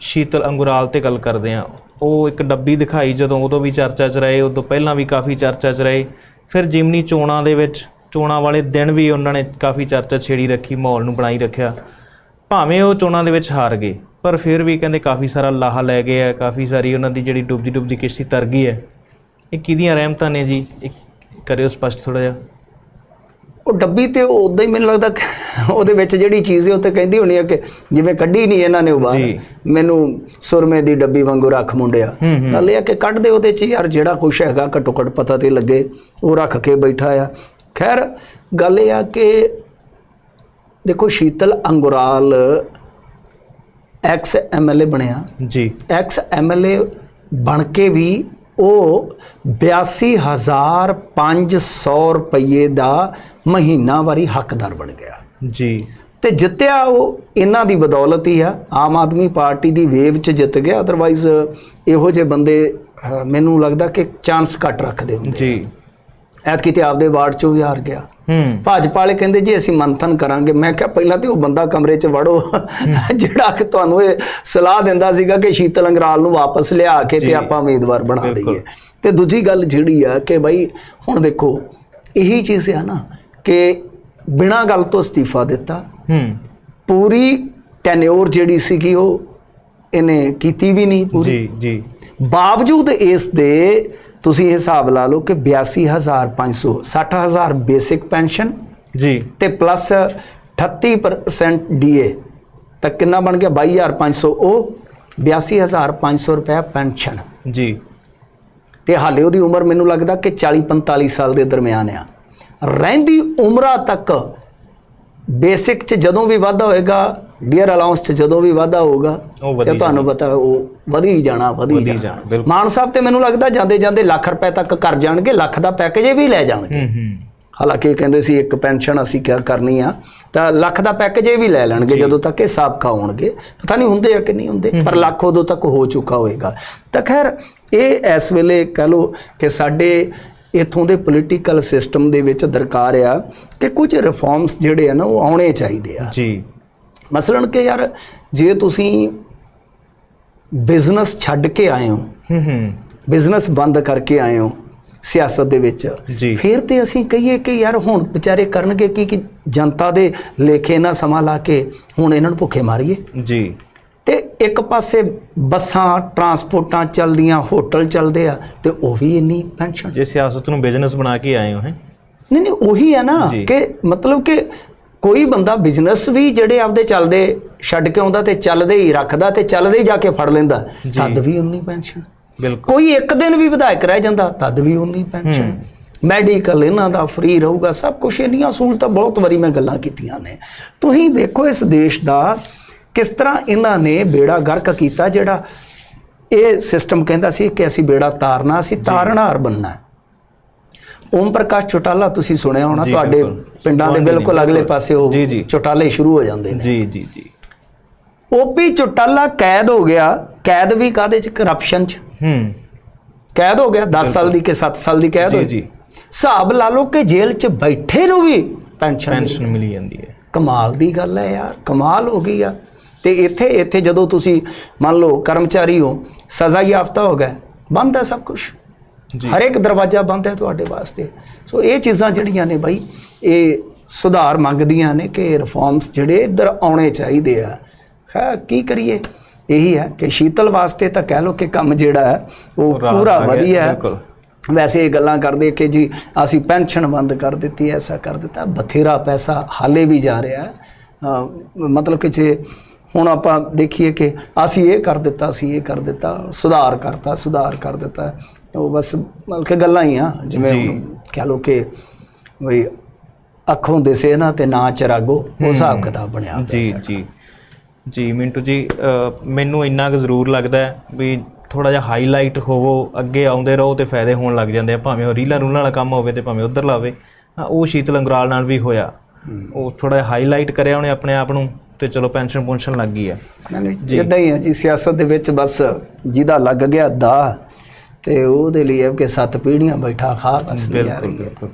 ਸ਼ੀਤਲ ਅੰਗੁਰਾਲ ਤੇ ਗੱਲ ਕਰਦੇ ਆ ਉਹ ਇੱਕ ਡੱਬੀ ਦਿਖਾਈ ਜਦੋਂ ਉਦੋਂ ਵੀ ਚਰਚਾ 'ਚ ਰਹੇ, ਉਦੋਂ ਪਹਿਲਾਂ ਵੀ ਕਾਫੀ ਚਰਚਾ 'ਚ ਰਹੇ। ਫਿਰ ਜਿਮਨੀ ਚੋਣਾਂ ਦੇ ਵਿੱਚ, ਚੋਣਾਂ ਵਾਲੇ ਦਿਨ ਵੀ ਉਹਨਾਂ ਨੇ ਕਾਫੀ ਚਰਚਾ ਛੇੜੀ ਰੱਖੀ, ਮਾਹੌਲ ਨੂੰ ਬਣਾਈ ਰੱਖਿਆ। ਭਾਵੇਂ ਉਹ ਚੋਣਾਂ ਦੇ ਵਿੱਚ ਹਾਰ ਗਏ, ਪਰ ਫਿਰ ਵੀ ਕਹਿੰਦੇ ਕਾਫੀ ਸਾਰਾ ਲਾਹਾ ਲੈ ਗਏ ਆ, ਕਾਫੀ ਸਾਰੀ ਉਹਨਾਂ ਦੀ ਜਿਹੜੀ ਡੁੱਬਦੀ ਡੁੱਬਦੀ ਕਿਸ਼ਤੀ ਤਰ ਗਈ ਹੈ। ਇਹ ਕਿਹਦੀਆਂ ਰਹਿਮਤਾਂ ਨੇ ਜੀ? ਇੱਕ ਕਰਿਓ ਸਪਸ਼ਟ ਥੋੜਾ ਜਿਹਾ। ਉਹ ਡੱਬੀ ਤੇ ਉਦਾਂ ਹੀ ਮੈਨੂੰ ਲੱਗਦਾ ਉਹਦੇ ਵਿੱਚ ਜਿਹੜੀ ਚੀਜ਼ ਹੈ ਉਹ ਤੇ ਕਹਿੰਦੀ ਹੋਣੀ ਹੈ ਕਿ ਜਿਵੇਂ ਕੱਢੀ ਨਹੀਂ ਇਹਨਾਂ ਨੇ ਜੀ। ਮੈਨੂੰ ਸੁਰਮੇ ਦੀ ਡੱਬੀ ਵਾਂਗੂ ਰੱਖ ਮੁੰਡਿਆ। ਗੱਲ ਇਹ ਕਿ ਕੱਢ ਦੇ ਉਹਦੇ ਚ ਯਾਰ ਜਿਹੜਾ ਕੁਛ ਹੈਗਾ ਘੱਟੋ ਘੱਟ ਪਤਾ ਤੇ ਲੱਗੇ ਉਹ ਰੱਖ ਕੇ ਬੈਠਾ ਆ ਖੈਰ ਗੱਲ ਇਹ ਆ ਕਿ ਦੇਖੋ ਸ਼ੀਤਲ ਅੰਗੁਰਾਲ ਐਕਸ ਐਮਐਲਏ ਬਣਿਆ ਜੀ ਐਕਸ ਐਮਐਲਏ ਬਣ ਕੇ ਵੀ ਉਹ 82500 ਰੁਪਏ ਦਾ ਮਹੀਨਾਵਾਰੀ ਹੱਕਦਾਰ ਬਣ ਗਿਆ। ਜੀ। ਤੇ ਜਿੱਤਿਆ ਉਹ ਇਹਨਾਂ ਦੀ ਬਦੌਲਤ ਹੀ ਆ। ਆਮ ਆਦਮੀ ਪਾਰਟੀ ਦੀ ਵੇਵ ਚ ਜਿੱਤ ਗਿਆ। ਅਦਰਵਾਈਜ਼ ਇਹੋ ਜਿਹੇ ਬੰਦੇ ਮੈਨੂੰ ਲੱਗਦਾ ਕਿ ਚਾਂਸ ਘੱਟ ਰੱਖਦੇ ਹੁੰਦੇ ਜੀ। ਐਤਕੀ ਤੇ ਆਪਦੇ ਵਾਰਡ ਚੋਂ ਵੀ ਹਾਰ ਗਿਆ। ਹੂੰ। ਭਾਜਪਾ ਵਾਲੇ ਕਹਿੰਦੇ ਜੀ ਅਸੀਂ ਮੰਥਨ ਕਰਾਂਗੇ। ਮੈਂ ਕਿਹਾ ਪਹਿਲਾਂ ਤੇ ਉਹ ਬੰਦਾ ਕਮਰੇ 'ਚ ਵੜੋ। ਜਿਹੜਾ ਕਿ ਤੁਹਾਨੂੰ ਇਹ ਸਲਾਹ ਦਿੰਦਾ ਸੀਗਾ ਕਿ ਸ਼ੀਤਲ ਅੰਗਰਾਲ ਨੂੰ ਵਾਪਸ ਲਿਆ ਕੇ ਤੇ। ਆਪਾਂ ਉਮੀਦਵਾਰ ਬਣਾ। ਦਈਏ। ਤੇ ਦੂਜੀ ਗੱਲ ਜਿਹੜੀ ਆ ਕਿ ਭਾਈ ਹੁਣ ਦੇਖੋ ਇਹੀ ਚੀਜ਼ ਆ ਨਾ ਕਿ ਬਿਨਾਂ ਗੱਲ ਤੋਂ ਅਸਤੀਫਾ ਦਿੱਤਾ। ਹੂੰ। ਪੂਰੀ ਟੈਨਿਓਰ ਜਿਹੜੀ ਸੀਗੀ ਉਹ ਇਹਨੇ ਕੀਤੀ ਵੀ ਨਹੀਂ ਪੂਰੀ। ਜੀ ਜੀ। ਬਾਵਜੂਦ ਇਸ ਦੇ ਤੁਸੀਂ ਇਹ ਹਿਸਾਬ ਲਾ ਲਓ ਕਿ 82500 60000 ਬੇਸਿਕ ਪੈਨਸ਼ਨ ਜੀ। ਤੇ ਪਲੱਸ 38% ਡੀਏ ਤਾਂ ਕਿੰਨਾ ਬਣ ਗਿਆ? 22500 ਉਹ 82500 ਰੁਪਏ ਪੈਨਸ਼ਨ ਜੀ। ਤੇ ਹਾਲੇ ਉਹਦੀ ਉਮਰ ਮੈਨੂੰ ਲੱਗਦਾ ਕਿ 40 45 ਸਾਲ ਦੇ ਦਰਮਿਆਨ ਆ। ਰਹਿੰਦੀ ਉਮਰਾਂ ਤੱਕ ਬੇਸਿਕ ਚ ਜਦੋਂ ਵੀ ਵਾਧਾ ਹੋਏਗਾ ਡੀਅਰ ਅਲਾਉਂਸ ਚ ਜਦੋਂ ਵੀ ਵਾਧਾ ਹੋਊਗਾ ਤੇ ਤੁਹਾਨੂੰ ਪਤਾ ਉਹ ਵਧੀ ਜਾਣਾ ਵਧੀ ਜਾਣਾ। ਮਾਨ ਸਾਹਿਬ ਤੇ ਮੈਨੂੰ ਲੱਗਦਾ ਜਾਂਦੇ ਜਾਂਦੇ ਲੱਖ ਰੁਪਏ ਤੱਕ ਕਰ ਜਾਣਗੇ ਲੱਖ ਦਾ ਪੈਕੇਜ ਵੀ ਲੈ ਜਾਣਗੇ। ਹੂੰ ਹੂੰ। ਹਾਲਾਂਕਿ ਇਹ ਕਹਿੰਦੇ ਸੀ ਇੱਕ ਪੈਨਸ਼ਨ ਅਸੀਂ ਕਿਆ ਕਰਨੀ ਆ ਤਾਂ ਲੱਖ ਦਾ ਪੈਕੇਜ ਇਹ ਵੀ ਲੈ ਲੈਣਗੇ ਜਦੋਂ ਤੱਕ ਇਹ ਸਾਬਕਾ ਹੋਣਗੇ। ਪਤਾ ਨਹੀਂ ਹੁੰਦੇ ਆ ਕਿ ਨਹੀਂ ਹੁੰਦੇ ਪਰ ਲੱਖ ਉਦੋਂ ਤੱਕ ਹੋ ਚੁੱਕਾ ਹੋਏਗਾ। ਤਾਂ ਖੈਰ ਇਹ ਇਸ ਵੇਲੇ ਕਹ ਲੋ ਕਿ ਸਾਡੇ ਇਥੋਂ ਦੇ ਪੋਲੀਟੀਕਲ ਸਿਸਟਮ ਦੇ ਵਿੱਚ ਦਰਕਾਰ ਆ ਕਿ ਕੁਝ ਰਿਫਾਰਮਸ ਜਿਹੜੇ ਆ ਨਾ ਉਹ ਆਉਣੇ ਚਾਹੀਦੇ ਆ। ਜੀ। ਮਸਲਨ ਕਿ ਯਾਰ ਜੇ ਤੁਸੀਂ ਬਿਜ਼ਨਸ ਛੱਡ ਕੇ ਆਏ ਹੋ ਹੂੰ ਹੂੰ। ਬਿਜ਼ਨਸ ਬੰਦ ਕਰਕੇ ਆਏ ਹੋ ਸਿਆਸਤ ਦੇ ਵਿੱਚ। ਫਿਰ ਤੇ ਅਸੀਂ ਕਹੀਏ ਕਿ ਯਾਰ ਹੁਣ ਵਿਚਾਰੇ ਕਰਨਗੇ ਕੀ ਕਿ ਜਨਤਾ ਦੇ ਲੇਖੇ ਨਾਲ ਸਮਾਂ ਲਾ ਕੇ ਹੁਣ ਇਹਨਾਂ ਨੂੰ ਭੁੱਖੇ ਮਾਰੀਏ। ਜੀ। ਤੇ ਇੱਕ ਪਾਸੇ ਬੱਸਾਂ ਟਰਾਂਸਪੋਰਟਾਂ ਚੱਲਦੀਆਂ ਹੋਟਲ ਚੱਲਦੇ ਆ ਤੇ ਉਹ ਵੀ ਇੰਨੀ ਪੈਨਸ਼ਨ। ਜੇ ਸਿਆਸਤ ਨੂੰ ਬਿਜ਼ਨਸ ਬਣਾ ਕੇ ਆਏ ਹੋ ਹੈ? ਨਹੀਂ ਨਹੀਂ ਉਹੀ ਹੈ ਨਾ। ਕਿ ਮਤਲਬ ਕਿ ਕੋਈ ਬੰਦਾ ਬਿਜ਼ਨਸ ਵੀ ਜਿਹੜੇ ਆਪਦੇ ਚੱਲਦੇ ਛੱਡ ਕੇ ਆਉਂਦਾ ਤੇ ਚੱਲਦੇ ਹੀ ਰੱਖਦਾ ਤੇ ਚੱਲਦੇ ਹੀ ਜਾ ਕੇ ਫੜ ਲੈਂਦਾ। ਤਦ ਵੀ ਉਨੀ ਪੈਨਸ਼ਨ ਬਿਲਕੁਲ। ਕੋਈ ਇੱਕ ਦਿਨ ਵੀ ਵਿਧਾਇਕ ਰਹਿ ਜਾਂਦਾ ਤਦ ਵੀ ਉਨੀ ਪੈਨਸ਼ਨ ਮੈਡੀਕਲ ਇਹਨਾਂ ਦਾ ਫ੍ਰੀ ਰਹੂਗਾ ਸਭ ਕੁਝ ਇੰਨੀਆਂ ਸਹੂਲਤਾਂ ਬਹੁਤ ਵਾਰੀ ਮੈਂ ਗੱਲਾਂ ਕੀਤੀਆਂ ਨੇ। ਤੁਸੀਂ ਵੇਖੋ ਇਸ ਦੇਸ਼ ਦਾ ਕਿਸ ਤਰ੍ਹਾਂ ਇਹਨਾਂ ਨੇ ਬੇੜਾ ਗਰਕ ਕੀਤਾ ਜਿਹੜਾ ਇਹ ਸਿਸਟਮ ਕਹਿੰਦਾ ਸੀ ਕਿ ਅਸੀਂ ਬੇੜਾ ਤਾਰਨਾ ਅਸੀਂ ਤਾਰਨਹਾਰ ਬੰਨਣਾ। ਓਮ ਪ੍ਰਕਾਸ਼ ਚੋਟਾਲਾ ਤੁਸੀਂ ਸੁਣਿਆ ਹੋਣਾ ਤੁਹਾਡੇ। ਪਿੰਡਾਂ ਦੇ ਬਿਲਕੁਲ ਅਗਲੇ। ਪਾਸੇ ਉਹ। ਚੋਟਾਲੇ ਸ਼ੁਰੂ ਹੋ ਜਾਂਦੇ ਨੇ। ਜੀ ਜੀ ਜੀ। ਓਪੀ ਚੋਟਾਲਾ ਕੈਦ ਹੋ ਗਿਆ। ਕੈਦ ਵੀ ਕਾਦੇ ਚ? ਕਰਪਸ਼ਨ ਚ। ਹੂੰ। ਕੈਦ ਹੋ ਗਿਆ 10 ਸਾਲ ਦੀ ਕਿ 7 ਸਾਲ ਦੀ ਕੈਦ ਜੀ, ਹੋਈ। ਜੀ। ਹਿਸਾਬ ਲਾ ਲਓ ਕਿ ਜੇਲ੍ਹ 'ਚ ਬੈਠੇ ਨੂੰ ਵੀ ਪੈਨਸ਼ਨ ਮਿਲੀ। ਪੈਨਸ਼ਨ ਮਿਲੀ ਜਾਂਦੀ ਹੈ। ਕਮਾਲ ਦੀ ਗੱਲ ਹੈ ਯਾਰ ਕਮਾਲ ਹੋ ਗਈ ਆ। ਤੇ ਇੱਥੇ ਇੱਥੇ ਜਦੋਂ ਤੁਸੀਂ ਮੰਨ ਲਓ ਕਰਮਚਾਰੀ ਹੋ ਸਜ਼ਾ ਯਾਫਤਾ ਹੋ ਗਏ ਬੰਦ ਹੈ ਸਭ ਕੁਝ ਹਰ ਇੱਕ ਦਰਵਾਜ਼ਾ ਬੰਦ ਹੈ ਤੁਹਾਡੇ ਵਾਸਤੇ। ਸੋ ਇਹ ਚੀਜ਼ਾਂ ਜਿਹੜੀਆਂ ਨੇ ਬਾਈ ਇਹ ਸੁਧਾਰ ਮੰਗਦੀਆਂ ਨੇ ਕਿ ਰਿਫਾਰਮਸ ਜਿਹੜੇ ਇੱਧਰ ਆਉਣੇ ਚਾਹੀਦੇ ਆ। ਖੈਰ ਕੀ ਕਰੀਏ? ਇਹੀ ਹੈ ਕਿ ਸ਼ੀਤਲ ਵਾਸਤੇ ਤਾਂ ਕਹਿ ਲਓ ਕਿ ਕੰਮ ਜਿਹੜਾ ਹੈ ਉਹ ਪੂਰਾ ਵਧੀਆ ਹੈ। ਵੈਸੇ ਇਹ ਗੱਲਾਂ ਕਰਦੇ ਕਿ ਜੀ ਅਸੀਂ ਪੈਨਸ਼ਨ ਬੰਦ ਕਰ ਦਿੱਤੀ ਐਸਾ ਕਰ ਦਿੱਤਾ ਬਥੇਰਾ ਪੈਸਾ ਹਾਲੇ ਵੀ ਜਾ ਰਿਹਾ ਹੈ। ਮਤਲਬ ਕਿ ਜੇ ਹੁਣ ਆਪਾਂ ਦੇਖੀਏ ਕਿ ਅਸੀਂ ਇਹ ਕਰ ਦਿੱਤਾ ਅਸੀਂ ਇਹ ਕਰ ਦਿੱਤਾ ਸੁਧਾਰ ਕਰਤਾ ਸੁਧਾਰ ਕਰ ਦਿੱਤਾ। ਉਹ ਬਸ ਮਤਲਬ ਕਿ ਗੱਲਾਂ ਹੀ ਆ ਜਿਵੇਂ ਕਹਿ ਲਓ ਕਿ ਵੀ ਅੱਖੋਂ ਦਿਸੇ ਨਾ ਤੇ ਨਾ ਚਰਾਗੋ ਉਹ ਹਿਸਾਬ ਕਿਤਾਬ ਬਣਿਆ ਜੀ। ਜੀ। ਜੀ ਮਿੰਟੂ ਜੀ ਮੈਨੂੰ ਇੰਨਾ ਕੁ ਜ਼ਰੂਰ ਲੱਗਦਾ ਹੈ ਵੀ ਥੋੜਾ ਜਿਹਾ ਹਾਈਲਾਈਟ ਹੋਵੋ ਅੱਗੇ ਆਉਂਦੇ ਰਹੋ ਤੇ ਫਾਇਦੇ ਹੋਣ ਲੱਗ ਜਾਂਦੇ ਆ ਭਾਵੇਂ ਉਹ ਰੀਲਾਂ ਰੂਲਾਂ ਵਾਲਾ ਕੰਮ ਹੋਵੇ ਤੇ ਭਾਵੇਂ ਉਧਰ ਲਾਵੇ। ਉਹ ਸ਼ੀਤਲ ਅੰਗਰਾਲ ਨਾਲ ਵੀ ਹੋਇਆ। ਉਹ ਥੋੜਾ ਜਿਹਾ ਹਾਈਲਾਈਟ ਕਰਿਆ ਉਹਨੇ ਆਪਣੇ ਆਪ ਨੂੰ ਤੇ ਚਲੋ ਪੈਨਸ਼ਨ ਪੁੰਸ਼ਨ ਲੱਗ ਗਈ ਆ ਇਦਾਂ ਹੀ ਹੈ ਜੀ ਸਿਆਸਤ ਦੇ ਵਿੱਚ ਬਸ ਜਿਹਦਾ ਲੱਗ ਗਿਆ ਦਾ। ਤੇ ਉਹਦੇ ਲਈ ਇਹ ਕਿ ਸੱਤ ਪੀੜ੍ਹੀਆਂ ਬੈਠਾ ਖਾ ਬਸ ਬਿਲਕੁਲ ਬਿਲਕੁਲ।